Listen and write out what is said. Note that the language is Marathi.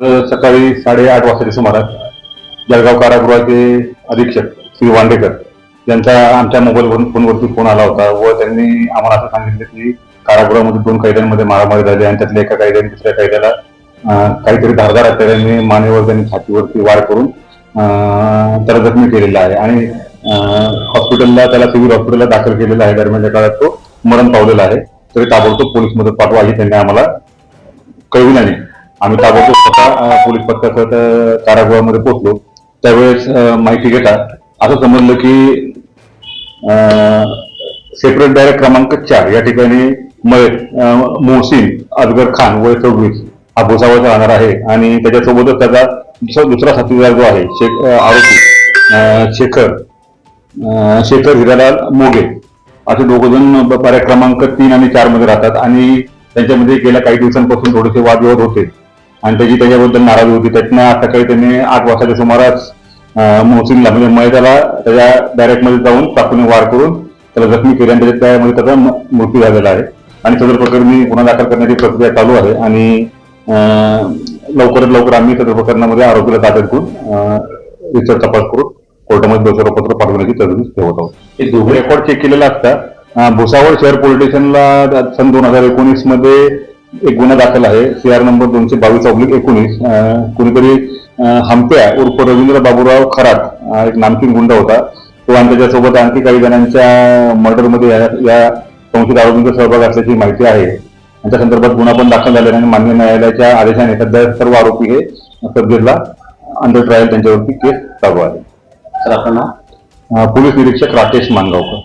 सकाळी साडेआठ वाजताच्या सुमारास जळगाव कारागृहाचे अधीक्षक श्री वांडेकर यांचा आमच्या मोबाईलवरून फोनवरती फोन आला होता व त्यांनी आम्हाला असं सांगितलं की कारागृहामध्ये दोन कैद्यांमध्ये मारामारी झाली आणि त्यातल्या एका कैद्याने दुसऱ्या कैद्याला काहीतरी धारदार हत्यारांनी मानेवर त्यांनी छातीवरती वार करून त्याला जखमी केलेला आहे आणि हॉस्पिटलला त्याला सिव्हिल हॉस्पिटलला दाखल केलेला आहे. दरम्यानच्या काळात तो मरण पावलेला आहे. तरी ताबडतोब पोलीस मदत पाठवा ही त्यांनी आम्हाला कळविल्याने आम्ही ताबडतोब स्वतः पोलीस पथकासह कारागृहामध्ये पोहोचलो. त्यावेळेस माहिती घेता असं समजलं की सेपरेट डायरेक्ट क्रमांक चार या ठिकाणी मयत मोहसिन अजगर खान वय चौधरी हा भुसावळचा राहणार आहे आणि त्याच्यासोबतच त्याचा दुसरा दुसरा साथीदार जो आहे शेख आरोपी शेखर शेखर हिरालाल मोगे. असे दोघ जण पर्याय क्रमांक तीन आणि चारमध्ये राहतात आणि त्यांच्यामध्ये गेल्या काही दिवसांपासून थोडेसे वादविवाद होते. आणि त्याची त्याच्याबद्दल नाराजी होती. त्यातनं आज सकाळी त्यांनी आठ वाजताच्या सुमारास मोहसिनला म्हणजे मयताला त्याच्या बॅरेकमध्ये जाऊन चाकूने वार करून त्याला जखमी केले आणि त्याच्या त्यामध्ये त्याचा मृत्यू झालेला आहे. आणि सदर प्रकरणी गुन्हा दाखल करण्याची प्रक्रिया चालू आहे आणि लवकरात लवकर आम्ही सदर प्रकरणामध्ये आरोपीला ताब्यात घेऊन विचार तपास करून कोर्टामध्ये दोषारोपत्र पाठवण्याची तरतूद ठेवत आहोत. हे दोघे रेकॉर्ड चेक केलेला असता. भुसावळ शहर पोलीस स्टेशनला सन दोन हजार एकोणीसमध्ये एक गुन्हा दाखल आहे. सी आर नंबर दोनशे बावीस ऑब्लिक एकोणीस. कोणीतरी अं, हंप्या उर्फ रवींद्र बाबूराव खरात. एक नामकीन गुंड होता. तो आणि त्याच्यासोबत आणखी काही जणांच्या मर्डरमध्ये या या संशयित आरोपींचा सहभाग असल्याची माहिती आहे. आणि त्या संदर्भात गुन्हा पण दाखल झालेला आणि मान्य न्यायालयाच्या आदेशाने सध्या सर्व आरोपी हे सब्जेक्टला अंडर ट्रायल त्यांच्यावरती केस चालू आहे. सर अं, पोलीस निरीक्षक राकेश मानगावकर.